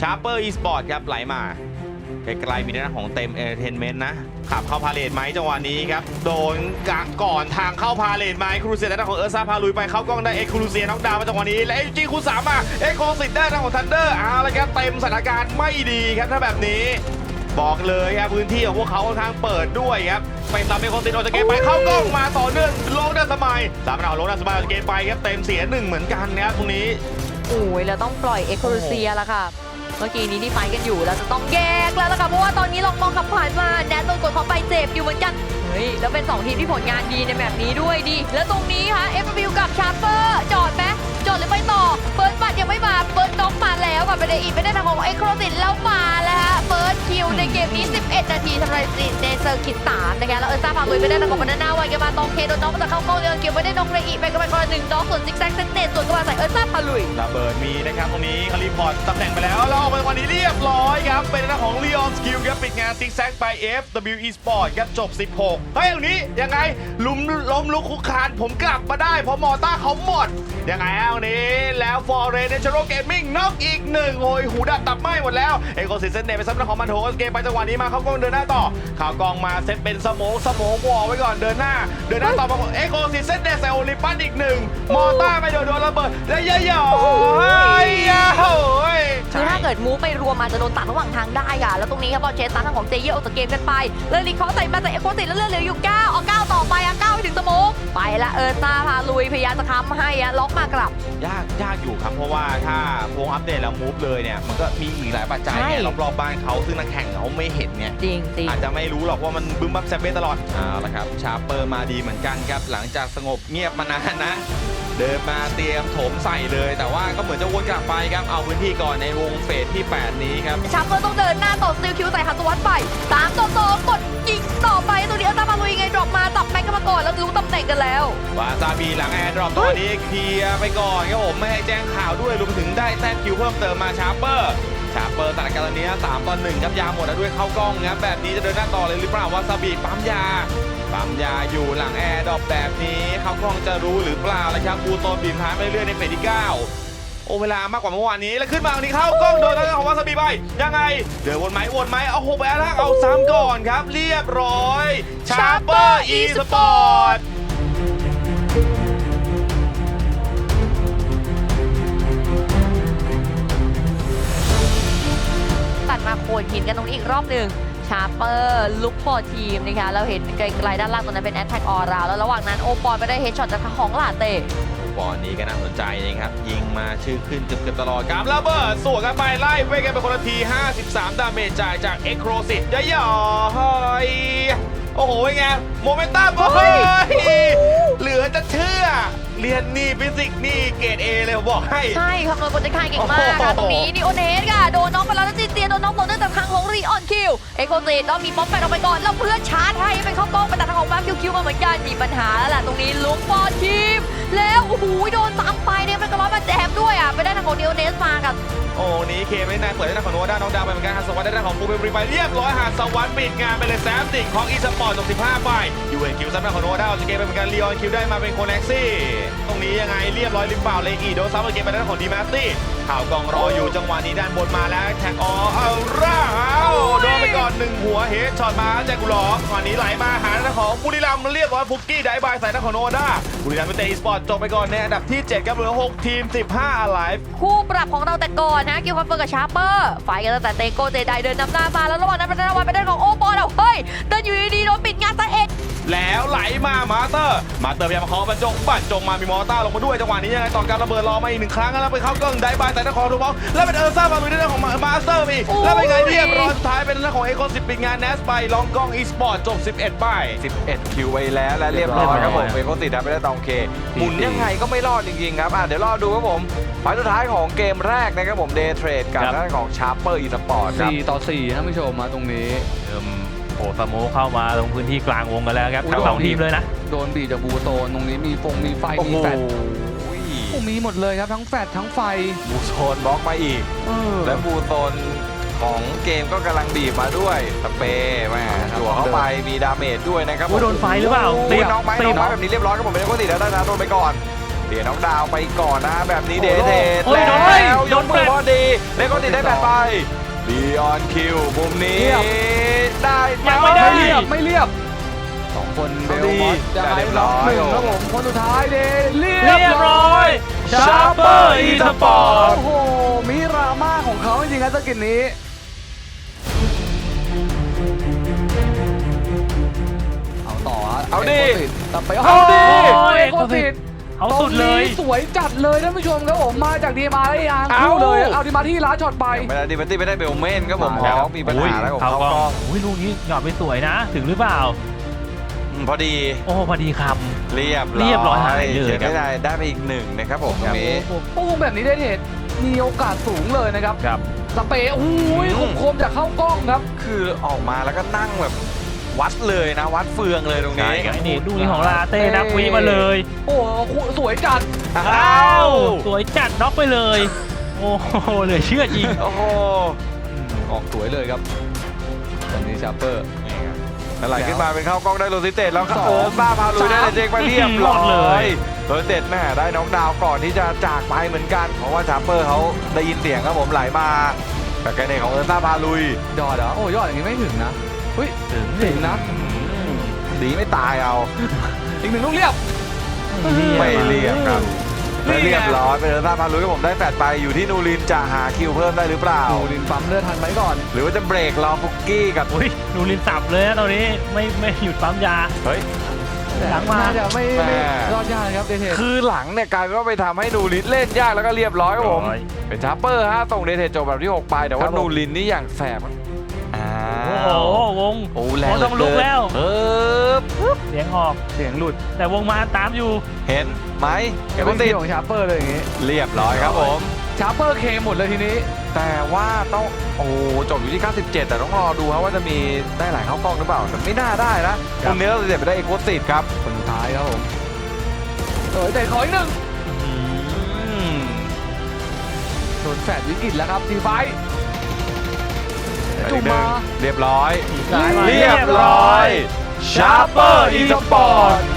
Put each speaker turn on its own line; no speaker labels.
ชาร์เปอร์อีสปอร์ตครับไหลมาไกลๆมีด้าของเต็มเอเทนเมนต์นะ ขับเข้าพาเลทไหมจังหวะนี้ครับ โดนก,ก่อนทางเข้าพาเลทไหมครูเซียด้านของเออร์ซ่าพาลุยไปเข้ากล้องได้เอ็กครูเซียน็อกดาวน์มาจังหวะนี้ และเอ็กจีคูสามมาเอ็กโคสิตได้านของทันเดอร์เอาละครับเต็มสถานการณ์ไม่ดีครับถ้าแบบนี้ บอกเลยครับพื้นที่ของพวกเขาค่อนข้างเปิดด้วยครับไปตามเป็นคนติดออกจากเกมไปเข้ากล้องมาต่อเนื่องลงด้านสมัยสามดาวลงด้านสมัยออกจากเกมไปครับเต็มเสียหนึ่งเหมือนกันนะครับตรงนี้
โอ้ยแล้วต้องปล่อยเอ็กโคลูเซียล้วค่ะ เมื่อกี้นี้ที่ไฟกันอยู่แล้วจะต้องแยกแล้วล่ะค่ะเพราะว่าตอนนี้ลองมองขับผ่านมาแดนโดนกดเขาไปเจ็บอยู่เหมือนกันเฮ้ยแล้วเป็น 2 ทีมที่ผลงานดีในแบบนี้ด้วยดี แล้วตรงนี้ค่ะเอ w กับชาร์เปอร์จอดไหมจอดหรือไปต่อเบิร์ดบัตยังไม่มาเบิร์ดน็อกมาแล้วค่ะเป็นอีกไม่ได้ทางของไอโครตินแล้วมาแล้ว เฟิร์สคิวในเกมนี้ 11 นาทีทำลายสถิติในเซอร์กิตสามนะคะแล้วเออร์ซ่าพาลุยไม่ได้ทางของบานาน่าไวกันมาตองเคโดนน้องมาจากเข้ากล้องเดียวเกี่ยวไม่ได้น้องเรอีไปกันไปคนละหนึ่งน้องส่วนซิกแซกเซนเนตส่วนก็มาใส่เออร์ซ่าพาลุย
ระเบิดมีนะครับตรงนี้คาริพอร์ตตำแหน่งไปแล้วแล้วออกมาวันนี้เรียบร้อยครับเป็นหน้าของ Leon Skill ครับปิดงานซิกแซกไป FW Esport ครับจบ 16เฮ้ยตรงนี้ยังไงลุมล้มลุกคุกคานผมกลับมาได้เพราะมอต้าเขาหมดยังไงฮะตรงนี้แล้วฟอร์เรนเนชโรเกมมิ่งน็อกอีกหนึ่งโอ้ยหูดับตับไหม้หมดแล้วเอโกซิสเซนเนไปซับหน้าของมันโถเกมไปจังหวะนี้มาเขากล้องเดินหน้าต่อข่าวกองมาเซตเป็นสมองสโมองวอไว้ก่อนเดินหน้า เดินหน้าต่อมาเอโกซิเซตเนใส่โอลิปันอีกหนึ่งมอต้าไม่โดนโดนระเบิดและเยอะๆเฮ้ยโอ้ย
คือถ้าเกิดมูไปรวมอาจจะโดนตัดระหว่างทางได้ค่ะแล้วตรงนี้ครับบอลเชสตันทางของเจเยออกจากเกมกันไปเลยลีเขาใส่มาจากเอโคติแล้วเลือเหลืออยู่9 เอา9ต่อไปอะ9ไปถึงสโมกไปละเออร์ซ่าพาลุยพยายามจะค้ำให้อะล็อกมากลับ
ยากยากอยู่ครับ เพราะว่าถ้าวงอัปเดตแล้วมูฟเลยเนี่ย มันก็มีอีกหลายปัจจัยเนี่ย
ใช่
รอบๆบ้านเขาซึ่งนักแข่งเขาไม่เห็นเนี่ย
จริงจริง
อาจจะไม่รู้หรอกว่ามันบึ้มบับแซมเบ้ตลอดเอาละครับ ชาร์เปอร์มาดีเหมือนกันครับ หลังจากสงบเงียบมานานนะ เดินมาเตรียมโถมใส่เลย แต่ว่าก็เหมือนจะวนกลับไปครับ เอาพื้นที่ก่อนในวงเฟสที่ 8 นี้ครับ
ชาร์เปอร์ต้องเดินหน้าต่อสติลคิวใส่ฮัตสวัตไป3ต่อ2กดยิงต่อ วา
ซาบีหลังแอร์ดรอปตัวนี้เคลียร์ไปก่อนครับผมไม่ให้แจ้งข่าวด้วยรวมถึงได้แต้มคิวเพิ่มเติมมาชาร์เปอร์ชาร์เปอร์สถานการณ์ตอนนี้3ต่อ1ครับยาหมดแล้วด้วยเข้ากล้องครับแบบนี้จะเดินหน้าต่อเลยหรือเปล่าวาซาบีปั๊มยาปั๊มยาอยู่หลังแอร์ดรอปแบบนี้เข้ากล้องจะรู้หรือเปล่าแล้วครับบูโตนบีมท้ายไปเรื่อยในเฟสที่9โอ้เวลามากกว่าเมื่อวานนี้แล้วขึ้นมาตรงนี้เข้ากล้องโดนทางด้านของวาซาบิไปยังไง เดินวนไหมวนไหมเอาโหไปแล้วเอาซ้ำก่อนครับ เรียบร้อยชาร์เปอร์อีสปอร์ต
ตัดมาโคนหินกันตรงนี้อีกรอบหนึ่งชาร์เปอร์ลุกฟอร์ทีมนะคะเราเห็นไกลๆด้านล่างตรงนั้นเป็นแอตแทกออราแล้วระหว่างนั้นโอปอลไปได้เฮดช็อตจากของลาเต้
บอลนี้ก็น่าสนใจนะครับ ยิงมาชื่อขึ้นเกือบๆตลอดการระเบิดสวนกันไปไล่เวกันไปคนละที 53 ดาเมจจ่ายจากเอ็กโครสิตย่อยเฮ้ยโอ้โหเป็นไงโมเมนตัมเฮ้ยเหลือจะเชื่อเรียนนี่ฟิสิกส์นี่เกรดเอเลยผมบอกให้
ใช่คำนวณโปรเจกต์คายเก่งมากค่ะ
โอ้โห
ตรงนี้นี่โอเนสค่ะ โดนน้องไปแล้วแล้วจีเตียโด เอ็กโคเซตแล้วมีป๊อปแปดออกไปก่อน แล้วเพื่อนชาร์จให้เป็นเข้ากล้องไปแต่ทางของบ้าคิวคิวมาเหมือนกันมีปัญหาแล้วล่ะตรงนี้ลุกฟอทีม แล้วโอ้โหโดนซ้ำไปเนี่ยมันก็ร้อนมาแจมด้วยอะไปได้ทางของเดโอเนสมากับ
โอ้นี้เคไม่นายเปิดได้ทานของโนด้าน้องดาวไปเหมือนกันฮัสวัตได้ด้านของปูเบรีไปเรียบร้อยหาสวัสปิดงานไปเลยแซมติกของอีสปอร์ตจบ15ไปยูเอ็นคิวซับด้าของโนด้าจะเกมไปเหมือนกันลีออนคิวได้มาเป็นโคเน็กซี่ตรงนี้ยังไงเรียบร้อยหรือเปล่าเลยอีโดนซับเกมไปด้านของดีมาตี้ข่าวกองรออยู่จังหวะนี้ด้านบนมาแล้วแท็กออเอาร่าโด ก่อนหนึ่งหัวเฮดช็อตมาแจ็คกุหลอกก่อนนี้ไหลมาหาด้างของบุรีรัมย์เรียบร้อยฟุกกี้ไดบายใส่ด้านของโนด้าบุรีรัมย์เป็นเตะอีสปอร์ตจบไปก่อนในอันดับที่ 7 ครับเหลือ 6 ทีม 15 alive
คู่ปรับของเราแต่ก่อนนะกิวคอนเฟิร์มกับชาร์เปอร์ไฟกันตั้งแต่เตโกเจไดเดินนำหน้ามาแล้วระหว่างนั้นเป็นระหว่างไปได้ของโอปอลเอาเฮ้ยเดินอยู่ดีๆโดนปิดงานซะเอง
แล้วไหลมามาสเตอร์ มาสเตอร์พยายามมาเคาะบรรจงบรรจงมามีมอเตอร์ลงมาด้วยจังหวะนี้ยังไงตอนการระเบิดรอมาอีกหนึ่งครั้งแล้วไปเข้ากล้องได้บายแต่นครทูบอลแล้วเป็นเออร์ซ่ามาลุยในเรื่องของมาสเตอร์มีก
โอ้ย
แล้วเป็นไงเรียบร้อยสุดท้ายเป็นเรื่องของเอโคสิปิดงานเนสไปลองกล้องอีสปอร์ตจบ 11ป้าย
11 คิวไปแล้วและเรียบร้อยครับผมเฟโกติดได้ไปได้ตองเคหมุนยังไงก็ไม่รอดจริงๆครับอะเดี๋ยวรอดูครับผมไฟล์สุดท้ายของเกมแรกนะครับผมเดย์เทรดกับ
ครับ
ด้านของชาร์เปอร์อีสปอร์ตครับ
สี่ต่อสี่ท่านผู้ชมมาตรงนี้เริ่ม โอ้สโมเข้ามาลงพื้นที่กลางวงกันแล้วครับ
อุ๊ย
ทั้งสอง
โดน
ทีมเลยนะ
โดนบีบจากบูโตนตรงนี้มีฟงมีไฟ
โอ้
มี
โห
แฟดโอ้มีหมดเลยครับทั้งแฟดทั้งไฟ
บูโซนบล็อกมาอีก
เออ
และบูโซนของเกมก็กำลังบีบมาด้วยสเปรย์แม่
ครับ
จั่วเข้าไปมีดาเมจด้วยนะครับ
อุ๊ยโดนไฟหรือเปล่า
ตี
ติด
น้องไม้
ติ
น้อ
ด
งไม้แบบนี้เรียบร้อยครับผมเป็นเฟโกติดแล้วได้นะโดนไปก่อนเดี๋ยวน้องดาวไปก่อนนะฮะแบบนี้เด
โอ้โห
เทส
โอ้ย
แล้
โดนไป
ว
โด
ย
น
ก
ไป
มือพอดีเลโกติดได้แปดไปลีออนคิวมุมนี้
เรียบ
ได้ไหม
ยังไม่ได้
ไม่เรียบไม่เรียบสองคนเบล
ดี
มอสจะ
แต่
ให้
เรียบ
ล็
ร้
อก
อย
หนึ่งครับผมคนสุดท้ายเดเรี
เรียบร้อยชาร์เปอร์อีสปอร์ต
โอ้โหมีราม่าของเขาจริงๆครับสกินนี้ เอาต่อฮะ
เอาดิ
ตัดไป
เอาดิ
เอาเอโคติด
เอาสุดเลย
ตรงนี้สวยจัดเลยท่านผู้ชมครับผมมาจากดีมาไอ้ยาง
เอา
คู่เลยเอาดีมาที่ล้าช็อตไป
ไม่ได้ดิมันตีไม่ได้เบลเมนครับผม
ค
ฮ
รับ
อกมีปัญหาแล้วผม
เขา
เขา
ก็
ก็
อุ้ยลูกนี้หยอดไปสวยนะ ถึงหรือเปล่า
อืมพอดี
โอ้พอดีค
เรียบ
เรียบร้อยหายเลย
เขียน
ครับ
ไม่ได้ได้ไปอีกหนึ่งนะครับผมตรงนี้
โอ้โหแบบนี้ได้เห็นมีโอกาสสูงเลยนะครับำ
ครับ
สเปย์โอ้ย
อืม
คมๆจากเข้ากล้องครับ
คือออกมาแล้วก็นั่งแบบ วัดเลยนะ วัดเฟืองเลยตรง
ใช่
นี้
ครับ นี่ลูกนี้ของลาเต้นับวิมาเลย
โอ้โหสวยจัด
อ้าว
สวยจัดน็อกไปเลย โอ้โหเหลือเชื่อจริง
โอ้โห
ออกสวยเลยครับตอนนี้ชาร์เปอร์
อะไรขึ้นมาเป็นเข้ากล้องได้โรซิเตตแล้ว
สอง
เออบ้าพาลุยได้เลยเจงไปเรียบร้
หมดเล
อยยโรซิเตตแม่ได้น้องดาวก่อนที่จะจากไปเหมือนกัน เพราะว่าชาร์เปอร์เขาได้ยินเสียงครับผมไหลมาแต่แกเนตของเอิร์ต้าพาลุย
ยอดเหรอโอ้ยอดอย่างนี้ไม่ถึงนะ เฮ้ย
ถึง
ถึงนะ
ดีไม่ตายเอา
อีกหนึ่งลูกเรียบ
ไม่เรียบครับ
นี่ไง
และเรียบร้อยเป็นเอิร์ต้าพาลุยครับผมได้แฟดไปอยู่ที่นูรินจะหาคิวเพิ่มได้หรือเปล่า
โอ้ลินปั๊มเลือดทันไว้ก่อน
หรือว่าจะเบรกรอฟุกกี้กับ
อุ้ยนูรินสับเลยนะตอนนี้ไม่ไม่หยุดปั๊มยา
เฮ้ย
หลังมา
น่จะไม่
แม่
ไม่รอดยากนะครับเดเท
คือหลังเนี่ยกลายเป็นว่าไปทำให้นูรินเล่นยากแล้วก็เรียบร้อยครับผม
ร้อย
เป็นชาร์เปอร์ฮะส่งเดทเทจบแบบที่ 6 ไปแต่ว่านูรินนี่อย่างแสบอ้า
โอ้โห
ว
วง
โอ้แรง
โอ้ต้องลุกแล้ว
เออ
เสียงออก
เสียงหลุด
แต่วงมาตามอยู่
เห็นไหมเอ
เป็
เว
น
อร์ติ
ที่
ด
ของชาร์เปอร์เลยอย่างนี้
เรียบร้อยครับผม
ชาร์เปอร์เคหมดเลยทีนี้
แต่ว่าต้องโอ้จบอยู่ที่ 97 แต่ต้องรอดูครับว่าจะมีได้หลายเข้ากล้องหรือเปล่าแต่ไม่น่าได้นะ
ค
ต
รับ
รงนี้เราจะเด็ดไปได้เอกโคติดครับ
คนสุดท้ายครับผมโอ้ยแต่ขออีกหนึ่ง
อืม
โดนแฟดวิกฤตแล้วครับทีไฟท์
แต่
จุ่ม
เดิ
มา
เรียบร้อย
ซ้ายมา
เรียบร้อยชาร์เปอร์อีสปอร์ต